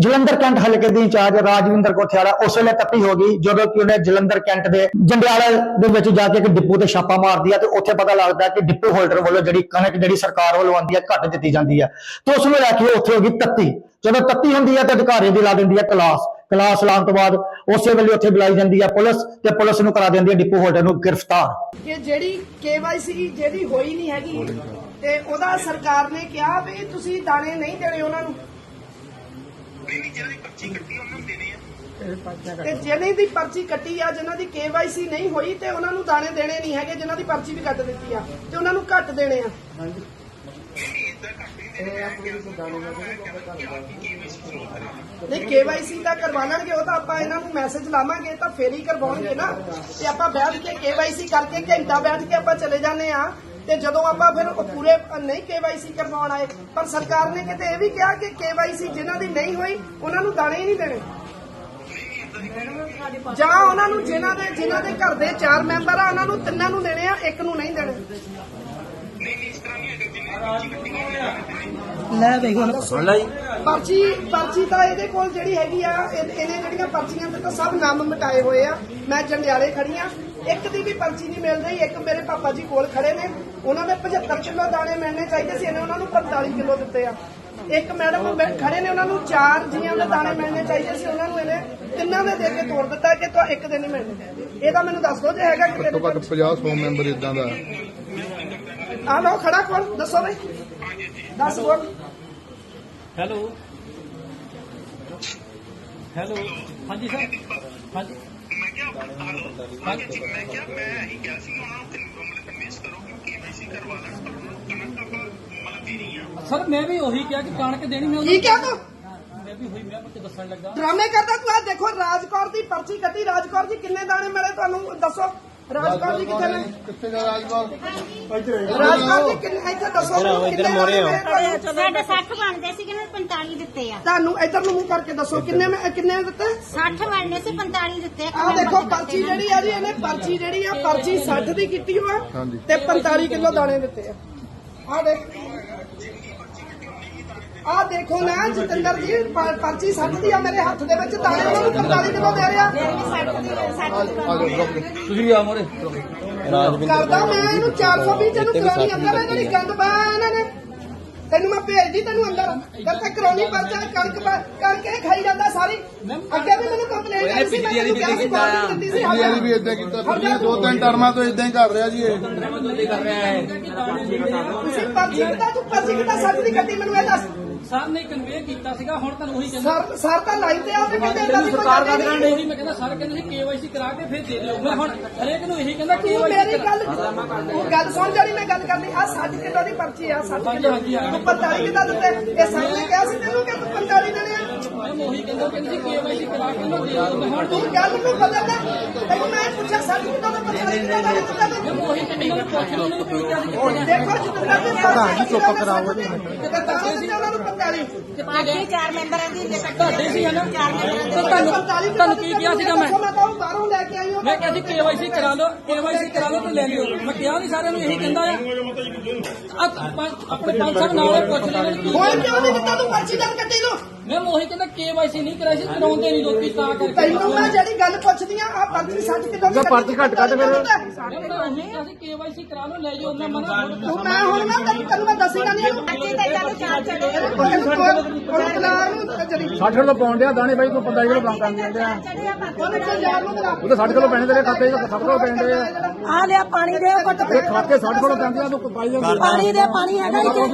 Jalandhar cantt ਹਲਕੇ ਦੀ incharge Rajwinder ਕੋਠਿਆਲਾ ਉਸ ਵੇਲੇ ਤੱਤੀ ਹੋ ਗਈ, ਜਦੋਂ ਕਿ ਉਹਨੇ ਜਲੰਧਰ ਕੈਂਟ ਦੇ ਜੰਡਿਆਲਾ ਦੇ ਵਿੱਚ ਜਾ ਕੇ ਇੱਕ ਡਿਪੂ ਤੇ ਛਾਪਾ ਮਾਰਦੀ ਆ ਤੇ ਉੱਥੇ ਪਤਾ ਲੱਗਦਾ ਕਿ ਡਿਪੂ ਹੋਲਡਰ ਵੱਲੋਂ ਜਿਹੜੀ ਕਣਕ ਜਿਹੜੀ ਸਰਕਾਰ ਵੱਲੋਂ ਆਉਂਦੀ ਆ, ਘੱਟ ਦਿੱਤੀ ਜਾਂਦੀ ਆ। ਤੇ ਉਸ ਨੂੰ ਲੈ ਕੇ ਉੱਥੇ ਹੋ ਗਈ ਤੱਤੀ। ਜਦੋਂ ਤੱਤੀ ਹੁੰਦੀ ਆ ਤੇ ਅਧਿਕਾਰੀ ਦੀ ਲਾ ਦਿੰਦੀ ਆ ਕਲਾਸ। ਕਲਾਸ ਲਾਉਣ ਤੋਂ ਬਾਅਦ ਉਸੇ ਵੇਲੇ ਉੱਥੇ ਬੁਲਾਈ ਜਾਂਦੀ ਆ ਪੁਲਿਸ ਤੇ ਪੁਲਿਸ ਨੂੰ ਕਰਾ ਦਿੰਦੀ ਆ ਡਿਪੂ ਹੋਲਡਰ ਨੂੰ ਗ੍ਰਿਫਤਾਰ। ਕਿ ਜਿਹੜੀ ਕੇਵਾਈਸੀ ਜਿਹਦੀ ਹੋਈ ਨਹੀਂ ਹੈਗੀ ਤੇ ਉਹਦਾ ਸਰਕਾਰ ਨੇ ਕਿਹਾ ਵੀ ਤੁਸੀਂ ਦਾਣੇ ਨਹੀਂ ਦੇਣੇ ਉਹਨਾਂ ਨੂੰ। ਨਹੀਂ ਜਿਹਨਾਂ ਦੀ ਪਰਚੀ ਕੱਟੀ ਉਹਨਾਂ ਨੂੰ ਦੇਣੇ ਆ। ਤੇ ਜਿਹਨੇ ਦੀ ਪਰਚੀ ਕੱਟੀ ਆ ਜਿਨ੍ਹਾਂ ਦੀ ਕੇਵਾਈਸੀ ਨਹੀਂ ਹੋਈ ਤੇ ਉਹਨਾਂ ਨੂੰ ਦਾਣੇ ਦੇਣੇ ਨਹੀਂ ਹੈਗੇ ਜਿਨ੍ਹਾਂ ਦੀ ਪਰਚੀ ਵੀ ਕੱਟ ਦਿੱਤੀ ਆ ਤੇ ਉਹਨਾਂ ਨੂੰ ਘੱਟ ਦੇਣੇ ਆ। ਨਹੀਂ ਨਹੀਂ ਕੇਵਾਈਸੀ ਤਾਂ ਕਰਵਾ ਲੈਣਗੇ ਉਹ ਤਾਂ ਆਪਾਂ ਇਹਨਾਂ ਨੂੰ ਮੈਸੇਜ ਲਾਵਾਂਗੇ ਤਾਂ ਫੇਰ ਹੀ ਕਰਵਾਉਣਗੇ ਨਾ। ਤੇ ਆਪਾਂ ਬੈਠ ਕੇ ਕੇਵਾਈਸੀ ਕਰਕੇ ਘੰਟਾ ਬੈਠ ਕੇ ਆਪਾਂ ਚਲੇ ਜਾਂਦੇ ਆ। ਤੇ ਜਦੋਂ ਆਪਾਂ ਫਿਰ ਉਹ ਪੂਰੇ ਨਹੀਂ ਕੇਵਾਈਸੀ ਕਰਵਾਉਣ ਆਏ, ਪਰ ਸਰਕਾਰ ਨੇ ਕਿਤੇ ਇਹ ਵੀ ਕਿਹਾ ਕਿ ਕੇਵਾਈਸੀ ਜਿਨ੍ਹਾਂ ਦੀ ਨਹੀਂ ਹੋਈ, ਉਹਨਾਂ ਨੂੰ ਦਾਣੇ ਹੀ ਨਹੀਂ ਦੇਣੇ। ਜਾਂ ਉਹਨਾਂ ਨੂੰ ਜਿਨ੍ਹਾਂ ਦੇ ਜਿਨ੍ਹਾਂ ਦੇ ਘਰ ਦੇ ਚਾਰ ਮੈਂਬਰ ਆ, ਉਹਨਾਂ ਨੂੰ ਤਿੰਨਾਂ ਨੂੰ ਦੇਣੇ ਆ, ਇੱਕ ਨੂੰ ਨਹੀਂ ਦੇਣੇ। ਨਹੀਂ ਇਸ ਤਰ੍ਹਾਂ ਨਹੀਂ ਹੈਗਾ ਜਿੰਨੇ ਪਰਚੀ ਲੈ ਵੇਖੋ ਸੁਣ ਲਈ ਪਰਚੀ ਪਰਚੀ ਤਾਂ ਇਹਦੇ ਕੋਲ ਜਿਹੜੀ ਹੈਗੀ ਆ ਇਹ- ਇਹਨੇ ਜਿਹੜੀਆਂ ਪਰਚੀਆਂ ਤੇ ਤਾਂ ਸਭ ਨਾਮ ਮਿਟਾਏ ਹੋਏ ਆ। ਮੈਂ ਜੰਡਿਆਲੇ ਖੜੀ ਆ। ਇੱਕ ਦੀ ਵੀ ਪਰਚੀ ਨਹੀਂ ਮਿਲ ਰਹੀ ਇੱਕ ਮੇਰੇ ਪਾਪਾ ਜੀ ਕੋਲ ਖੜੇ ਨੇ। ਉਹਨਾਂ ਦੇ 75 ਕਿਲੋ ਦਾਣੇ ਮਿਲਣੇ ਚਾਹੀਦੇ ਸੀ ਇਹਨੇ ਉਹਨਾਂ ਨੂੰ 45 ਕਿਲੋ ਦਿੱਤੇ ਆ। ਇੱਕ ਮੈਡਮ ਬੈ- ਖੜੇ ਨੇ ਉਹਨਾਂ ਨੂੰ ਚਾਰ ਜੀਆਂ ਦੇ ਦਾਣੇ ਮਿਲਣੇ ਚਾਹੀਦੇ ਸੀ ਉਹਨਾਂ ਨੂੰ ਇਹਨੇ ਤਿੰਨਾਂ ਦੇ ਦੇ ਕੇ ਤੋੜ ਦਿੱਤਾ ਕਿ ਤੁਹਾ ਇੱਕ ਦੇ ਨਹੀਂ ਮਿਲਣੇ। ਇਹ ਤਾਂ ਮੈਨੂੰ ਦੱਸ ਦਿਓ ਜੇ ਹੈਗਾ ਕਿ ਘੱਟੋ ਘੱਟ 50 100 ਮੈਂਬਰ ਇਦਾਂ ਦਾ। ਆ ਲਓ ਖੜਾ ਕੋਲ ਦੱਸੋ ਬਈ। ਦੱਸ ਬੋਲ ਹੈਲੋ ਹੈਲੋ ਹਾਂਜੀ ਸਰ ਹਾਂਜੀ ਮੈਂ ਕਿਹਾ ਹਲੋ ਹਾਂਜੀ। ਜੀ ਮੈਂ ਕਿਹਾ ਮੈਂ ਹੀ ਕਿਹਾ ਸੀ ਉਹਨਾਂ ਨੂੰ ਮਤਲਬ ਕਨਵਿੰਸ ਕਰੋ ਕਿ ਕੇਵੀਸੀ ਕਰਵਾ ਲੈਣ ਤਾਂ ਉਹਨਾਂ ਨੂੰ ਕਣਕ ਆਪਾਂ ਮਤਲਬ ਦੇਣੀ ਆ ਸਰ ਮੈਂ ਵੀ ਉਹੀ ਕਿਹਾ ਕਿ ਕਣਕ ਦੇਣੀ ਮੈਂ ਕੀ ਕਿਹਾ ਤੂੰ? ਮੈਂ ਵੀ ਉਹੀ ਮੈਂ ਤੇ ਦੱਸਣ ਲੱਗਾ। ਡਰਾਮੇ ਕਰਦਾ ਤੂੰ ਆ ਦੇਖੋ ਰਾਜਕੌਰ ਦੀ ਪਰਚੀ ਕੱਟੀ। ਰਾਜਕੌਰ ਜੀ ਕਿੰਨੇ ਦਾਣੇ ਮਿਲੇ ਤੁਹਾਨੂੰ? ਦੱਸੋ। ਰਾਜਕੌਰ ਜੀ ਕਿੱਥੇ ਨੇ? ਕਿੱਥੇ ਦਾ ਰਾਜਪਾਲ? ਰਾਜਕੌਰ ਜੀ ਕਿੰਨੇ ਇੱਥੇ ਦੱਸੋ ਮੈਨੂੰ ਕਿੰਨੇ ਦਾਣੇ ਮਿਲੇ ਤੁਹਾਨੂੰ? ਸਾਡੇ 60 ਬਣਦੇ ਸੀ ਕਿਨੇ? 45 ਦਿੱਤੇ ਆ। ਤੁਹਾਨੂੰ ਇੱਧਰ ਨੂੰ ਮੂੰਹ ਕਰਕੇ ਦੱਸੋ ਕਿੰਨੇ ਮੈਂ ਕਿੰਨੇ ਦਿੱਤੇ? 60 ਬਣਨੇ ਸੀ 45 ਦਿੱਤੇ ਆ ਆ ਦੇਖੋ ਪਰਚੀ ਜਿਹੜੀ ਆ ਜੀ ਇਹਨੇ ਪਰਚੀ ਜਿਹੜੀ ਆ ਪਰਚੀ 60 ਦੀ ਕੀਤੀ ਹੋਆ। ਤੇ 45 ਕਿਲੋ ਦਾਣੇ ਦਿੱਤੇ ਆ। ਆ ਦੇਖ। ਆ ਦੇਖੋ ਨਾ ਜਤਿੰਦਰ ਜੀ ਪਰਚੀ 60 ਦੀ ਆ ਮੇਰੇ ਹੱਥ ਦੇ ਵਿੱਚ ਦਾਣੇ ਉਹਨਾਂ ਨੂੰ 45 ਕਿਲੋ ਦੇ ਰਿਹਾ। ਤੁਸੀਂ ਆ ਮੋਰੇ ਕਰਦਾ ਮੈਂ ਇਹਨੂੰ 420 ਚ ਨੂੰ ਕਰਾਉਣੀ ਅੰਦਰ ਹੈ ਜਿਹੜੀ ਗੰਦ ਪਾ ਇਹਨਾਂ ਨੇ। ਤੈਨੂੰ ਮੈਂ ਭੇਜਦੀ ਤੈਨੂੰ ਅੰਦਰ। ਜਦ ਤੱਕ ਕਰਾਉਣੀ ਪਰਚਾ ਕਣਕ ਪਾ- ਇਹ ਖਾਈ ਜਾਂਦਾ ਸਾਰੀ। ਅੱਗੇ ਵੀ ਮੈਨੂੰ ਕੰਪਲੇਂਟ ਆਈ ਸੀ ਮੈਂ ਤੈਨੂੰ ਕਿਹਾ ਸੀ ਬਾਅਦ ਵਿੱਚ ਦਿੱਤੀ ਸੀ ਪਿਛਲੀ ਵਾਰੀ ਵੀ ਇਦਾਂ ਕੀਤਾ ਪਿਛਲੀਆਂ ਦੋ ਤਿੰਨ ਟਰਮਾਂ ਤੋਂ ਇਦਾਂ ਹੀ ਕਰ ਰਿਹਾ ਜੀ ਇਹ। ਤੁਸੀਂ ਪਰਚੀ ਕਿਤਾ ਤੂੰ ਪਰਚੀ ਕਿਤਾ ਸੱਚ ਦੀ ਕੱਟੀ ਮੈਨੂੰ ਇਹ ਦੱਸ। ਸਰ ਨੇ ਕਨਵੇ ਕੀਤਾ ਸੀਗਾ ਹੁਣ ਤੁਹਾਨੂੰ ਉਹੀ ਕਹਿੰਦਾ। ਸਰ ਸਰ ਤਾਂ ਲਾਈਵ ਤੇ ਆ ਤੇ ਕਹਿੰਦੇ ਇਦਾਂ ਦੀ ਕੋਈ ਗੱਲ ਨਹੀਂ। ਉਹੀ ਮੈਂ ਕਹਿੰਦਾ ਸਰ ਕਹਿੰਦੇ ਸੀ ਕੇਵਾਈਸੀ ਕਰਾ ਕੇ ਫਿਰ ਦੇ ਦਿਓ। ਮੈਂ ਹੁਣ ਹਰੇਕ ਨੂੰ ਇਹੀ ਕਹਿੰਦਾ ਤੂੰ ਮੇਰੀ ਗੱਲ ਤੂੰ ਗੱਲ ਸੁਣ ਜਿਹੜੀ ਮੈਂ ਗੱਲ ਕਰਨੀ ਆ 60 ਕਿਲੋ ਦੀ ਪਰਚੀ ਆ 60 ਕਿਲੋ। ਤੂੰ 45 ਕਿੱਦਾਂ ਦਿੱਤੇ? ਇਹ ਸਰ ਨੇ ਕਿਹਾ ਸੀ ਤੈਨੂੰ ਕਿ ਤੂੰ 45 ਦੇਣੇ ਆ? ਮੈਂ ਉਹੀ ਕਹਿੰਦਾ ਕਹਿੰਦੇ ਸੀ ਕੇਵਾਈਸੀ ਕਰਾ ਕੇ ਉਹਨੂੰ ਦੇ ਦਿਓ। ਮੈਂ ਹੁਣ ਤੂੰ ਗੱਲ ਨੂੰ ਬਦਲਦਾ ਤੈਨੂੰ ਮੈਂ ਪੁੱਛਿਆ 60 ਕਿਲੋ ਦਾ 45 ਕਿਲੋ ਦਾ ਦਿੱਤਾ ਤੂੰ ਉਹੀ ਕਹਿੰਦਾ ਪੁੱਛ ਲਓ ਉਹਨੂੰ ਕੋਈ ਕਿਹਾ ਸੀ ਦੇਖੋ ਜਿੱਦਾਂ ਤੇ ਪ੍ਰਧਾਨ ਜੀ ਚੁੱਪ ਕਰਾਓ ਜੀ ਤੇ ਤਾਂ ਉਹਨਾਂ ਨੂੰ 45 ਬਾਕੀ ਚਾਰ ਮੈਂਬਰਾਂ ਦੀ ਤੁਹਾਡੇ ਸੀ ਹਨਾ ਚਾਰ ਮੈਂਬਰਾਂ ਤੇ ਤੁਹਾਨੂੰ ਤੁਹਾਨੂੰ ਕੀ ਕਿਹਾ ਸੀਗਾ ਮੈਂ? ਮੈਂ ਤਾਂ ਕਿਹਾ ਸੀ ਕੇਵਾਈਸੀ ਕਰਾ ਲਓ ਕੇਵਾਈਸੀ ਕਰਾ ਲਓ ਤੇ ਲੈ ਲਿਓ ਮੈਂ ਕਿਹਾ ਨਹੀਂ ਸਾਰਿਆਂ ਨੂੰ ਇਹੀ ਕਹਿੰਦਾ ਆ ਆਪਣੇ ਪੰਜ ਸਾਹਿਬ ਨਾਲੇ ਪੁੱਛ ਲੈਣ ਕੀ ਹੁਣ ਕਿਉਂ ਨਹੀਂ ਦਿੱਤਾ ਤੂੰ ਪਰਚੀ ਦਾ ਕੱਟੀ ਨੂੰ ਮੈਂ ਉਹੀ ਕਹਿੰਦਾ ਕੇਵਾਈਸੀ ਨਹੀਂ ਕਰਾਈ ਸੀ ਕਰਾਉਂਦੇ ਨਹੀਂ ਲੋਕੀ ਤਾਂ ਕਰਕੇ ਤੈਨੂੰ ਮੈਂ ਜਿਹੜੀ ਗੱਲ ਪੁੱਛਦੀ ਆ ਆ ਪਰਚੀ 60 ਕਿਲੋ ਦੀ ਪਰਚੀ ਘੱਟ ਕੱਟ ਫਿਰ ਮੈਂ ਉਹੀ ਕਿਹਾ ਸੀ ਕੇਵਾਈਸੀ ਕਰਾ ਲਓ ਲੈ ਜਾਓ ਮੈਂ ਮਨਾ ਤੂੰ ਮੈਂ ਹੁਣ ਨਾ ਤੈਨੂੰ ਮੈਂ ਦੱਸੇਗਾ ਨਹੀਂ ਬੱਚੇ ਤਾਂ ਦੇ ਚਾਰ ਚੜੇ ਉਹਨੂੰ ਉਹਨੂੰ ਜਿਹੜੀ 60 ਕਿਲੋ ਪਾਉਣ ਡਿਆ ਦਾਣੇ ਬਾਈ ਕੋਈ 45 ਕਿਲੋ ਕਰਨ ਦਿੰਦੇ ਆ। ਆ ਉਹ ਤਾਂ 60 ਕਿਲੋ ਪੈਣੇ ਤੇਰੇ ਖਾਤੇ 'ਚ 60 ਕਿਲੋ ਪੈਣੇ ਆ ਆ ਲਿਆ ਪਾਣੀ ਦੇ ਘੁੱਟ ਇਹ ਖਾਤੇ 60 ਕਿਲੋ ਪੈਂਦੇ ਆ ਤੂੰ ਪਾਈ ਜਾਂਦੀ ਪਾਣੀ ਦੇ ਪਾਣੀ ਹੈਗਾ ਇੱਥੇ।